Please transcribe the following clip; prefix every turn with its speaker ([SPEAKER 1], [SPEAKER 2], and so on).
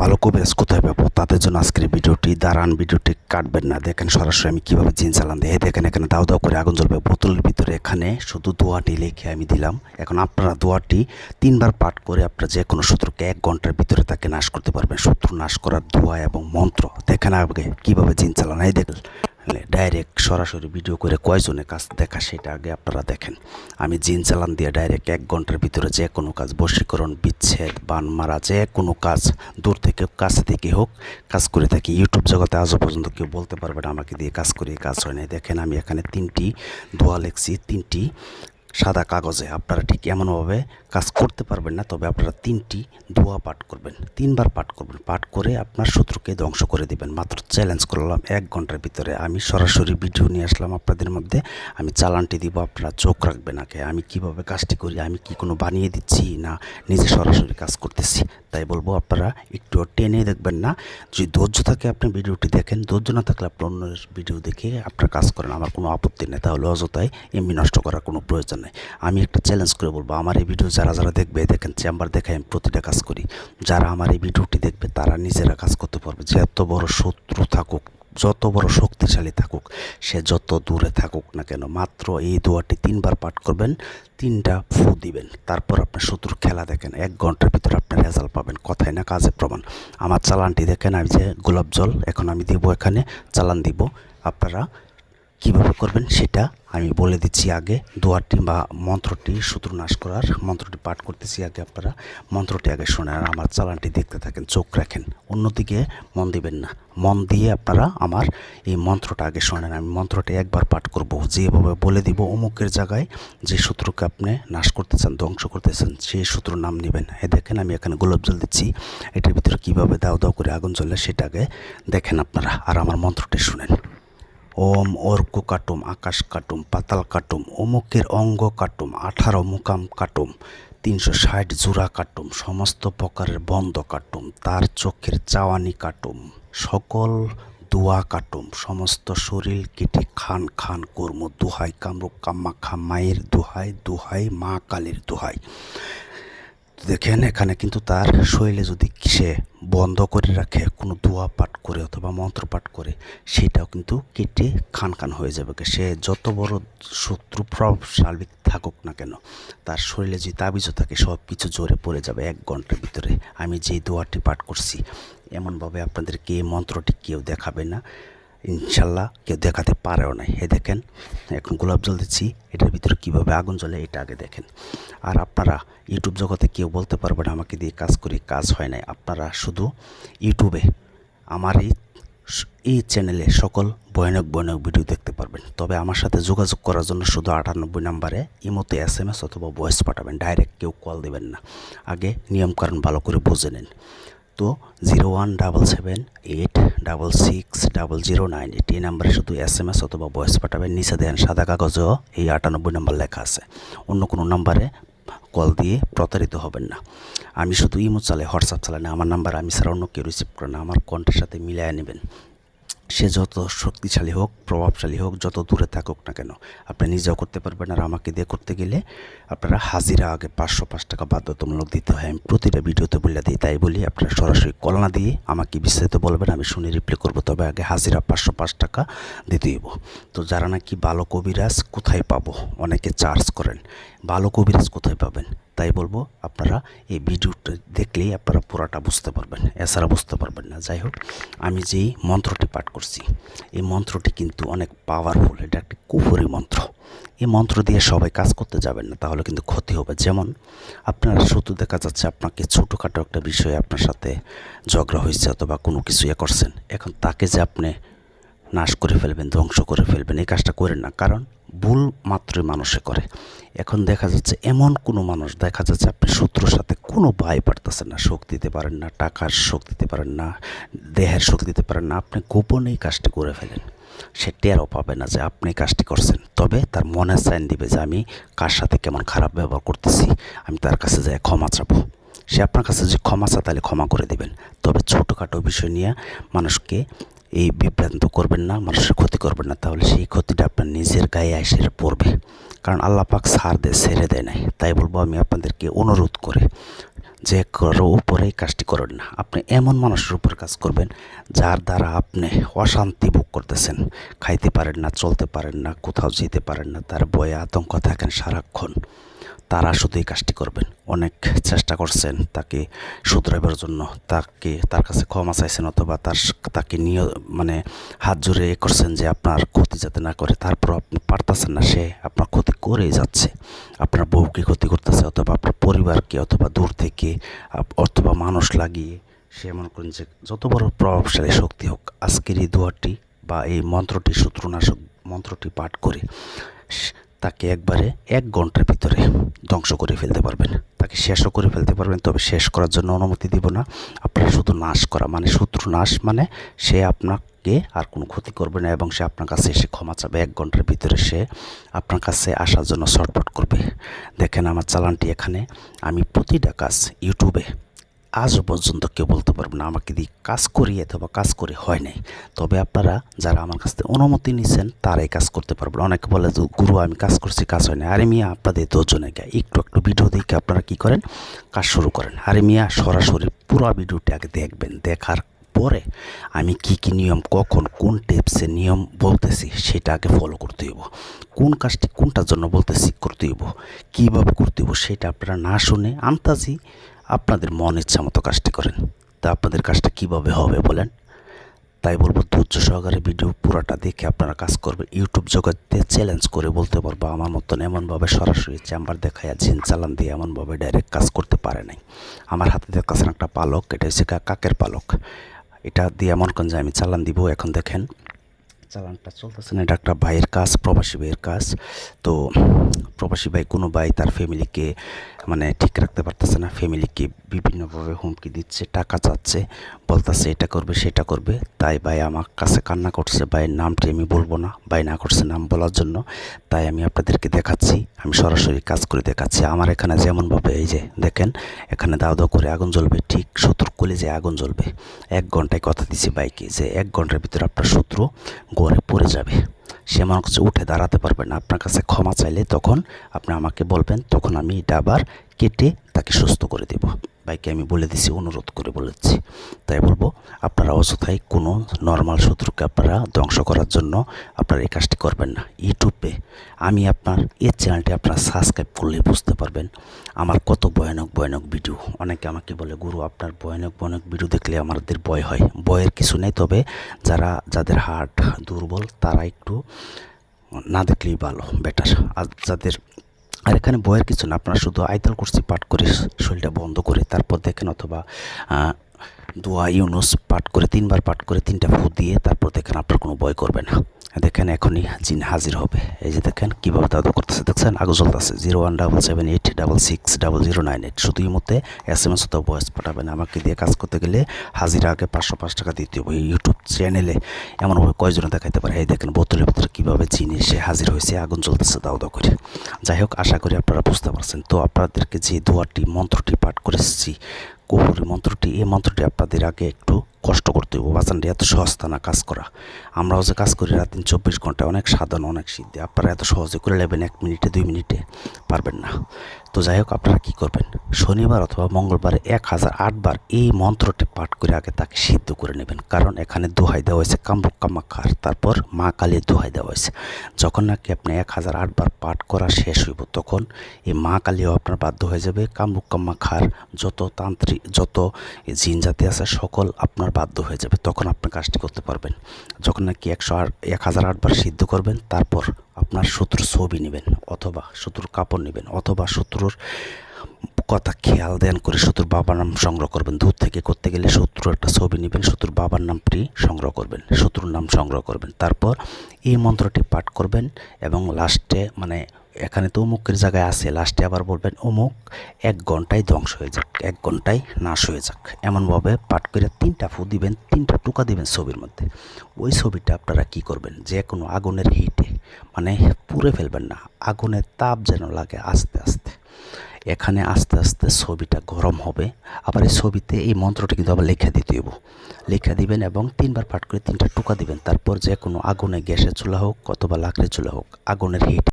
[SPEAKER 1] ভালো কবিরাজ কোথায় পাবো? তাদের জন্য আজকের ভিডিওটি, দাঁড়ান ভিডিওটি কাটবেন না। দেখেন সরাসরি আমি কীভাবে জিন চালান দিই। দেখেন এখানে দাও দাও করে আগুন জ্বলবে। বোতলের ভিতরে এখানে শুধু দোয়াটি লিখে আমি দিলাম। এখন আপনারা দোয়াটি তিনবার পাঠ করে আপনারা যে কোনো শত্রুকে এক ঘণ্টার ভিতরে তাকে নাশ করতে পারবেন। শত্রু নাশ করার দোয়া এবং মন্ত্র। দেখেন আগে কীভাবে জিন চালান। এই দেখেন ডাইরেক্ট সরাসরি ভিডিও করে কয়জনে কাজ দেখা সেটা আগে আপনারা দেখেন। আমি জিন চালান দিয়ে ডাইরেক্ট এক ঘণ্টার ভিতরে যে কোনো কাজ, বশীকরণ, বিচ্ছেদ, বান মারা, যে কোনো কাজ, দূর থেকে কাছে থেকে হোক, কাজ করে থাকি। ইউটিউব জগতে আজও পর্যন্ত কেউ বলতে পারবে না, আমাকে দিয়ে কাজ করে কাজ হয় না দেখেন আমি এখানে তিনটি দোয়া লেখছি তিনটি সাদা কাগজে আপনারা ঠিক এমনভাবে কাজ করতে পারবেন না, তবে আপনারা তিনটি দোয়া পাঠ করবেন, তিনবার পাঠ করবেন। পাঠ করে আপনার শত্রুকে ধ্বংস করে দেবেন। মাত্র চ্যালেঞ্জ করলাম, এক ঘণ্টার ভিতরে আমি সরাসরি ভিডিও নিয়ে আসলাম আপনাদের মধ্যে। আমি চালানটি দিব, আপনারা চোখ রাখবেন আগে। আমি কীভাবে কাজটি করি, আমি কি কোনো বানিয়ে দিচ্ছি না নিজে সরাসরি কাজ করতেছি? তাই বলব আপনারা একটু টেনে দেখবেন না। যদি ধৈর্য থাকে আপনি ভিডিওটি দেখেন, ধৈর্য না থাকলে আপনি অন্য ভিডিও দেখে আপনার কাজ করেন। আমার কোনো আপত্তি নেই, তাহলে অযথায় এমনি নষ্ট করার কোনো প্রয়োজন নেই। আমি একটা চ্যালেঞ্জ করে বলব, আমার এই ভিডিও যারা যারা দেখবে, দেখেন চেম্বার দেখে আমি প্রতিটা কাজ করি। যারা আমার এই ভিডিওটি দেখবে, তারা নিজেরা কাজ করতে পারবে। যে এত বড় শত্রু থাকুক যত বড় শক্তিশালী থাকুক, সে যত দূরে থাকুক না কেন, মাত্র এই দোয়াটি তিনবার পাঠ করবেন, তিনটা ফু দিবেন। তারপর আপনার শত্রুর খেলা দেখেন, এক ঘণ্টার ভিতরে আপনার রেজাল্ট পাবেন। কথায় না, কাজে প্রমাণ। আমার চালানটি দেখেন, আমি যে গোলাপ জল এখন আমি দিব এখানে, চালান দিব। আপনারা কীভাবে করবেন সেটা আমি বলে দিচ্ছি আগে। দোয়ারটি বা মন্ত্রটি শত্রু নাশ করার মন্ত্রটি পাঠ করতেছি আগে আপনারা। মন্ত্রটি আগে শোনেন আর আমার চালানটি দেখতে থাকেন, চোখ রাখেন। অন্যদিকে মন দিবেন না। মন দিয়ে আপনারা আমার এই মন্ত্রটা আগে শোনেন। আমি মন্ত্রটি একবার পাঠ করব। যেভাবে বলে দিব অমুকের জায়গায়, যে শত্রুকে আপনি নাশ করতে চান ধ্বংস করতে চান সেই শত্রুর নাম নেবেন। এ দেখেন, আমি এখানে গোলাপ জল দিচ্ছি। এটার ভিতরে কীভাবে দাও দাও করে আগুন জ্বলে সেটা আগে দেখেন আপনারা। আর আমার মন্ত্রটি শুনেন। ওম অর্ক কাটুম, আকাশ কাটুম, পাতাল কাটুম, অমুকের অঙ্গ কাটুম, আঠারো মুকাম কাটুম, তিনশো ষাট জোড়া কাটুম, সমস্ত প্রকারের বন্ধ কাটুম, তার চোখের চাওয়ানি কাটুম, সকল দোয়া কাটুম, সমস্ত শরীর কেটে খান খান কর্ম, দুহাই কামরুক কাম্মাখা মায়ের দুহাই দুহাই মা কালীর দুহাই। দেখেন এখানে কিন্তু তার শরীরে যদি সে বন্ধ করে রাখে, কোনো দোয়া পাঠ করে অথবা মন্ত্র পাঠ করে, সেটাও কিন্তু কেটে খান খান হয়ে যাবে। সে যত বড় শত্রু প্রভাবশালী থাকুক না কেন, তার শরীরে যে তাবিজও থাকে, সব কিছু জোরে পড়ে যাবে এক ঘণ্টার ভিতরে। আমি যে দোয়াটি পাঠ করছি, এমনভাবে আপনাদেরকে মন্ত্রটি কেউ দেখাবে না। ইনশাল্লাহ কেউ দেখাতে পারেও না হে দেখেন, এখন গোলাপ জল দিচ্ছি, এটার ভিতরে কীভাবে আগুন জ্বলে এটা আগে দেখেন। আর আপনারা ইউটিউব জগতে কেউ বলতে পারবে না, আমাকে দিয়ে কাজ করি, কাজ হয় নাই। আপনারা শুধু ইউটিউবে আমার এই এই চ্যানেলে সকল ভয়ানক ভয়ানক ভিডিও দেখতে পারবেন। তবে আমার সাথে যোগাযোগ করার জন্য শুধু আটানব্বই নাম্বারে ইমোতে এস এম এস অথবা ভয়েস পাঠাবেন, ডাইরেক্ট কেউ কল দেবেন না। আগে নিয়মকানুন ভালো করে বুঝে নিন। তো zero one double seven eight double six double zero nine এই নাম্বারে শুধু এস এম এস অথবা বয়স পাঠাবেন, নিচে দেন সাদা কাগজেও, এই আটানব্বই নাম্বার লেখা আছে। অন্য কোনো নাম্বারে কল দিয়ে প্রতারিত হবেন না। আমি শুধু ইমো চালাই, হোয়াটসঅ্যাপ চালাই না, আমার নাম্বার আমি স্যার অন্য কেউ রিসিভ করে না, আমার কন্টের সাথে মিলিয়ে নেবেন। সে যত শক্তিশালী হোক, প্রভাবশালী হোক, যত দূরে থাকুক না কেন, আপনি নিজেও করতে পারবেন। আর আমাকে দিয়ে করতে গেলে আপনারা হাজিরা আগে পাঁচশো পাঁচ টাকা বাধ্যতামূলক দিতে হয়। আমি প্রতিটা ভিডিওতে বলে দিই, তাই বলি, আপনারা সরাসরি কলনা দিয়ে আমাকে বিস্তারিত বলবেন, আমি শুনে রিপ্লাই করব, তবে আগে হাজিরা পাঁচশো পাঁচ টাকা দিতে হইব তো যারা নাকি ভালো কবিরাজ কোথায় পাবো? অনেকে চার্জ করেন। ভালো কবিরাজ কোথায় পাবেন? তাই বলব আপনারা এই ভিডিওটা দেখলেই আপনারা পুরাটা বুঝতে পারবেন। এছাড়া বুঝতে পারবেন না। যাই হোক, আমি যেই মন্ত্রটি পাঠ করছি, এই মন্ত্রটি কিন্তু অনেক পাওয়ারফুল এটা একটি কুফরি মন্ত্র। এই মন্ত্র দিয়ে সবাই কাজ করতে যাবেন না, তাহলে কিন্তু ক্ষতি হবে। যেমন, আপনার শুধু দেখা যাচ্ছে আপনাকে ছোটোখাটো একটা বিষয়ে আপনার সাথে ঝগড়া হয়েছে অথবা কোনো কিছু ইয়ে করছেন, এখন তাকে যে আপনি নাশ করে ফেলবেন, ধ্বংস করে ফেলবেন, এই কাজটা করেন না। কারণ ভুল মাত্রই মানুষে করে। এখন দেখা যাচ্ছে এমন কোনো মানুষ, দেখা যাচ্ছে আপনি শত্রুর সাথে কোনো ভয় পারতেছেন না, শোক দিতে পারেন না, টাকার শোক দিতে পারেন না, দেহের শোক দিতে পারেন না। আপনি গোপনে এই কাজটি করে ফেলেন। সে টেরও পাবে না যে আপনি কাজটি করছেন। তবে তার মনে সাইন দিবে যে আমি কার সাথে কেমন খারাপ ব্যবহার করতেছি, আমি তার কাছে যাই ক্ষমা চাবো। সে আপনার কাছে যে ক্ষমা চা তাহলে ক্ষমা করে দেবেন। তবে ছোটোখাটো বিষয় নিয়ে মানুষকে এই বিভ্রান্ত করবেন না, মানুষের ক্ষতি করবেন না, তাহলে সেই ক্ষতিটা আপনার নিজের গায়ে এসে পড়বে। কারণ আল্লাহ পাক সার দেয়, ছেড়ে দেয় নাই। তাই বলব আমি আপনাদেরকে অনুরোধ করে, যে কারও উপরে কাজটি করেন না। আপনি এমন মানুষের উপর কাজ করবেন, যার দ্বারা আপনি অশান্তি ভোগ করতেছেন। খাইতে পারেন না, চলতে পারেন না, কোথাও যেতে পারেন না, তার বয়ে আতঙ্ক থাকেন সারাক্ষণ। তারা শুধু এই কাজটি করবেন। অনেক চেষ্টা করছেন তাকে শুধরাবার জন্য। তাকে, তার কাছে ক্ষমা চাইছেন অথবা তার তাকে নিয়ে মানে হাত এ করছেন যে আপনার ক্ষতি যাতে না করে। তারপর আপনি পারতেছেন না, সে আপনার ক্ষতি করেই যাচ্ছে। আপনার বউকে ক্ষতি করতেছে অথবা আপনার পরিবারকে অথবা দূর থেকে অথবা মানুষ লাগিয়ে সে মনে করেন যে যত বড় প্রভাবশালী শক্তি হোক, আজকের এই দোয়াটি বা এই মন্ত্রটি সূত্রনাশক মন্ত্রটি পাঠ করে তাকে একবারে এক ঘণ্টার ভিতরে ধ্বংস করে ফেলতে পারবেন। তাকে শেষও করে ফেলতে পারবেন, তবে শেষ করার জন্য অনুমতি দিব না। আপনার শুধু নাশ করা মানে শত্রু নাশ মানে সে আপনাকে আর কোনো ক্ষতি করবে না এবং সে আপনার কাছে এসে ক্ষমা চাবে। এক ঘণ্টার ভিতরে সে আপনার কাছে আসার জন্য শর্টপট করবে। দেখেন আমার চালানটি এখানে। আমি প্রতিটা কাজ ইউটিউবে আজও পর্যন্ত কেউ বলতে পারবে না, আমাকে দিয়ে কাজ করি অথবা কাজ করে হয় নাই। তবে আপনারা যারা আমার কাছ থেকে অনুমতি নিছেন, তারাই কাজ করতে পারবেন। অনেকে বলে যে, গুরু, আমি কাজ করছি, কাজ হয় না আরে মিয়া, আপনাদের দুজনে গা একটু একটু ভিডিও দেখে আপনারা কি করেন? কাজ শুরু করেন। আরে মিয়া, সরাসরি পুরো ভিডিওটি আগে দেখবেন। দেখার পরে আমি কি কি নিয়ম, কখন, কোন টিপসে নিয়ম বলতেছি, সেটা আগে ফলো করতে হইব। কোন কাজটি কোনটার জন্য বলতেছি করতে হইব, কীভাবে করতে হইব, সেটা আপনারা না শুনে আন্তাজি আপনাদের মন ইচ্ছা মতো কাজটি করেন। তা আপনাদের কাজটা কীভাবে হবে বলেন? তাই বলব, ধৈর্য সহকারে ভিডিও পুরোটা দেখে আপনারা কাজ করবেন। ইউটিউব জগতে চ্যালেঞ্জ করে বলতে পারব, আমার মতন এমনভাবে সরাসরি চেম্বার দেখায় জিন চালান দিয়ে এমনভাবে ডাইরেক্ট কাজ করতে পারে নাই। আমার হাতে দেখতেছেন একটা পালক, এটা হচ্ছে কাকের পালক। এটা দিয়ে এমন কোন যে আমি চালান দিব। এখন দেখেন চালানটা চলতেছে না, এটা একটা ভাইয়ের কাজ, প্রবাসী ভাইয়ের কাজ। তো প্রবাসী ভাই, কোনো ভাই তার ফ্যামিলিকে মানে ঠিক রাখতে পারতেছে না। ফ্যামিলিকে বিভিন্নভাবে হুমকি দিচ্ছে, টাকা চাচ্ছে। বলতেছে, এটা করবে, সেটা করবে। তাই ভাই আমার কাছে কান্না করছে। ভাইয়ের নামটি আমি বলব না, ভাই না করছে নাম বলার জন্য। তাই আমি আপনাদেরকে দেখাচ্ছি, আমি সরাসরি কাজ করে দেখাচ্ছি। আমার এখানে যেমনভাবে এই যে দেখেন, এখানে দাও দাও করে আগুন জ্বলবে, ঠিক শত্রু কলেজে আগুন জ্বলবে। এক ঘন্টায় কথা দিছি বাইকে যে এক ঘণ্টার ভিতরে আপনার শত্রু গড়ে পড়ে যাবে। সে আমার কাছে উঠে দাঁড়াতে পারবে না। আপনার কাছে ক্ষমা চাইলে তখন আপনি আমাকে বলবেন, তখন আমি এটা আবার কেটে তাকে সুস্থ করে দেব। ভাইকে আমি বলে দিছি, অনুরোধ করে বলেছি তাই বলব, আপনারা অযথাই কোনো নর্মাল শত্রুকে আপনারা ধ্বংস করার জন্য আপনারা এই কাজটি করবেন না। ইউটিউবে আমি আপনার, এই চ্যানেলটি আপনারা সাবস্ক্রাইব করলে বুঝতে পারবেন আমার কত ভয়ানক ভয়ানক ভিডিও অনেকে আমাকে বলে, গুরু, আপনার ভয়ানক ভয়ানক ভিডিও দেখলে আমাদের ভয় হয়। ভয়ের কিছু নেই, তবে যারা, যাদের হার্ট দুর্বল, তারা একটু না দেখলেই ভালো বেটার আর যাদের আর এখানে বইয়ের কিছু না, আপনারা শুধু আইতাল কুরসি পাঠ করে শরীরটা বন্ধ করে তারপর দেখেন অথবা দোয়া ইউনুস পাঠ করে, তিনবার পাঠ করে, তিনটা ফু দিয়ে তারপর দেখেন আপনার কোনো বই করবে না। দেখেন এখনই জিন হাজির হবে। এই যে দেখেন কীভাবে দাদু করতেছে, দেখছেন? আগে চলতেছে zero one double seven eight double six double zero nine eight. শুধু এই মধ্যে এস এম এস অথবা ভয়েস পাঠাবেন। আমাকে দিয়ে কাজ করতে গেলে হাজিরা আগে পাঁচশো পাঁচ টাকা দিতে হবে। ইউটিউব চ্যানেলে এমনভাবে কয়জনে দেখাইতে পারে? এই দেখেন বোতলের ভিতরে কীভাবে জিন এসে হাজির হয়েছে, আগুন চলতেছে দাও দাও করে। যাই হোক, আশা করি আপনারা বুঝতে পারছেন। তো আপনাদেরকে যে দোয়াটি, মন্ত্রটি পাঠ করেছি কুহুরি মন্ত্রটি, এই মন্ত্রটি আপনাদের আগে একটু কষ্ট করতে হবে বাজানটি এত সস্তা না কাজ করা। আমরাও যে কাজ করি রাত দিন চব্বিশ ঘন্টায়, অনেক সাধন, অনেক সিদ্ধি। আপনারা এত সহজে করে নেবেন এক মিনিটে, দুই মিনিটে। পারবেন না। তো যাই হোক, আপনারা কী করবেন? শনিবার অথবা মঙ্গলবারে এক হাজার আটবার এই মন্ত্রটি পাঠ করে আগে তাকে সিদ্ধ করে নেবেন। কারণ এখানে দোহাই দেওয়া হয়েছে কামরুক কামাখার তারপর মা কালীর দোহাই দেওয়া হয়েছে। যখন নাকি আপনি এক হাজার আটবার পাঠ করা শেষ হইব, তখন এই মা কালীও আপনার বাধ্য হয়ে যাবে। কামরুক কামাখার যত তান্ত্রিক, যত জিন জাতি আছে, সকল আপনার বাধ্য হয়ে যাবে। তখন আপনি কাজটি করতে পারবেন। যখন নাকি একশো আট, এক হাজার আটবার সিদ্ধ করবেন, তারপর আপনার শত্রুর ছবি নেবেন, অথবা শত্রুর কাপড় নেবেন, অথবা শত্রুর কথা খেয়াল দেন করে শত্রুর বাবার নাম সংগ্রহ করবেন। দূর থেকে করতে গেলে শত্রুর একটা ছবি নেবেন, শত্রুর বাবার নামটি সংগ্রহ করবেন, শত্রুর নাম সংগ্রহ করবেন। তারপর এই মন্ত্রটি পাঠ করবেন এবং লাস্টে মানে এখানে তো অমুকের জায়গায় আছে, লাস্টে আবার বলবেন অমুক, এক ঘন্টায় ধ্বংস হয়ে যাক, এক ঘন্টায় নাশ হয়ে যাক। এমনভাবে পাঠ করে তিনটা ফু দিবেন, তিনটা টুকা দিবেন ছবির মধ্যে। ওই ছবিটা আপনারা কি করবেন? যে কোনো আগুনের হিটে মানে পুড়ে ফেলবেন না, আগুনের তাপ যেন লাগে আস্তে আস্তে। এখানে আস্তে আস্তে ছবিটা গরম হবে, আবার এই ছবিতে এই মন্ত্রটা কিন্তু আবার লেখা দিতে হইব। লেখা দিবেন এবং তিনবার পাঠ করে তিনটা টুকা দিবেন। তারপর যে কোনো আগুনে গ্যাসের চুলা হোক অথবা লাকড়ির চুলা হোক, আগুনের হিট